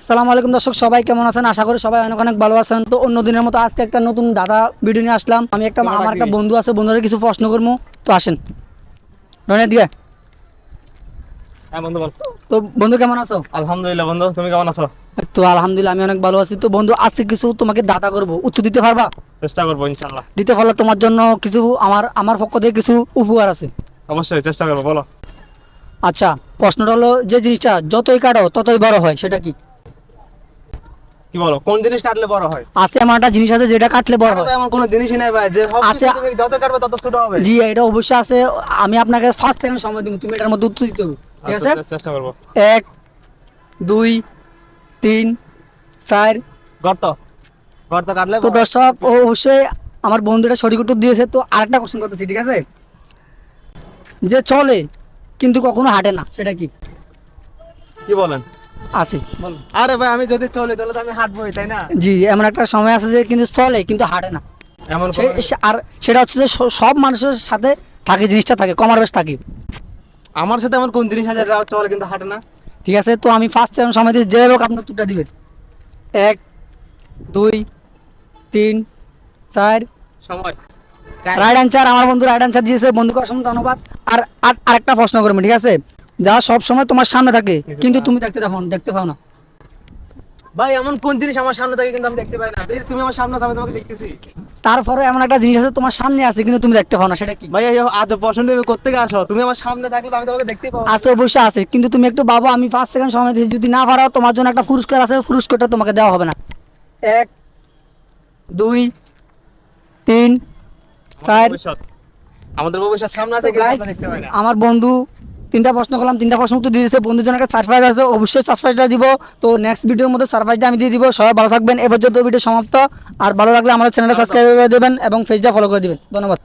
আসসালামু আলাইকুম দর্শক সবাই কেমন আছেন? আশা করি সবাই অনেক অনেক ভালো আছেন। তো অন্য দিনের মতো আজকে একটা নতুন দাদা ভিডিও নিয়ে আসলাম। আমি একটা আমার একটা বন্ধু আছে বন্ধুরা কিছু প্রশ্ন করব। তো আসেন। রনের দিকে হ্যাঁ বন্ধু তো বন্ধু কেমন আছো? আলহামদুলিল্লাহ বন্ধু তুমি কেমন আছো? তো আলহামদুলিল্লাহ আমি অনেক ভালো আছি। তো বন্ধু আজকে কিছু তোমাকে দাদা করব। উত্তর দিতে পারবা? চেষ্টা করব ইনশাল্লাহ দিতে পারলে তোমার জন্য কিছু আমার আমার পক্ষ থেকে কিছু উপহার আছে। অবশ্যই চেষ্টা করব বলো। আচ্ছা প্রশ্নটা হলো যে জিনিসটা যতই কাটো ততই বড় হয় সেটা কি? কি বলো? কোন জিনিস কাটলে বড় হয়? আছে এমন একটা জিনিস আছে যেটা কাটলে বড় হয়। এমন কোনো জিনিসই নাই ভাই যে সব আচ্ছা। তুমি যত কাটবে তত ছোট হবে। জি এটা অবশ্যই আছে। আমি আপনাকে ফার্স্ট সেকেন্ড সময় দিব তুমি এটার মধ্যে উত্তর দিতে হবে। ঠিক আছে? আচ্ছা, চেষ্টা করব। এক দুই তিন চার। গর্ত। গর্ত কাটলে তো দর্শক অবশ্যই আমার বন্ধুটা সঠিক উত্তর দিয়েছে তো আরেকটা কোশ্চেন করতেছি ঠিক আছে? যে চলে কিন্তু কখনো হাঁটে না সেটা কি? কি বলেন? আছে। আরে ভাই আমি যদি চলি তাহলে তো আমি হাঁটবোই তাই না? জি এমন একটা সময় আছে যে কিন্তু চলে কিন্তু হাঁটে না। এমন আর সেটা হচ্ছে যে স- সব মানুষের সাথে থাকে জিনিসটা থাকে কমার বেশ থাকে। আমার সাথে এমন কোন জিনিস আছে চলে কিন্তু হাঁটে না? ঠিক আছে তো আমি ফার্স্ট সেকেন্ড সময় দিয়ে যে হোক আপনার উত্তরটা দিবেন। এক দুই তিন চার। সময়। রাইট অ্যান্সার আমার বন্ধু রাইট অ্যান্সার দিয়েছে। বন্ধুকে অসংখ্য ধন্যবাদ। আর আর- আরেকটা প্রশ্ন করবেন ঠিক আছে? যা সব সময় তোমার সামনে থাকে। কিন্তু তুমি দেখতে পাও না দেখতে পাও না। ভাই এমন কোন জিনিস আমার সামনে থাকে কিন্তু আমি দেখতে পাই না? এই তুমি আমার সামনে আমি তোমাকে দেখতেছি। তারপরে এমন একটা জিনিস আছে তোমার সামনে আছে কিন্তু তুমি দেখতে পাও না সেটা কি? ভাই এই আজ প্রশ্ন তুমি কোথেকে আসো? তুমি আমার সামনে থাকলে আমি তোমাকে দেখতে পাবো। আছে অবশ্যই আছে কিন্তু তুমি একটু ভাবো আমি পাঁচ সেকেন্ড সময় দিয়েছি। যদি না পারো তোমার জন্য একটা পুরস্কার আছে পুরস্কারটা তোমাকে দেওয়া হবে না। এক দুই তিন চার। আমাদের ভবিষ্যৎ সামনে আছে কিন্তু guys, দেখতে পাই না। আমার বন্ধু তিনটা প্রশ্ন করলাম তিনটা প্রশ্ন উত্তর দিয়ে দিয়েছে। বন্ধুর জন্য একটা সারপ্রাইজ আছে অবশ্যই সারপ্রাইজটা দিব। তো নেক্সট ভিডিওর মধ্যে সারপ্রাইজটা আমি দিয়ে দিব। সবাই ভালো থাকবেন। এ পর্যন্ত ভিডিও সমাপ্ত। আর ভালো লাগলে আমাদের চ্যানেলটা সাবস্ক্রাইব করে দেবেন এবং ফেসটা ফলো করে দেবেন। ধন্যবাদ।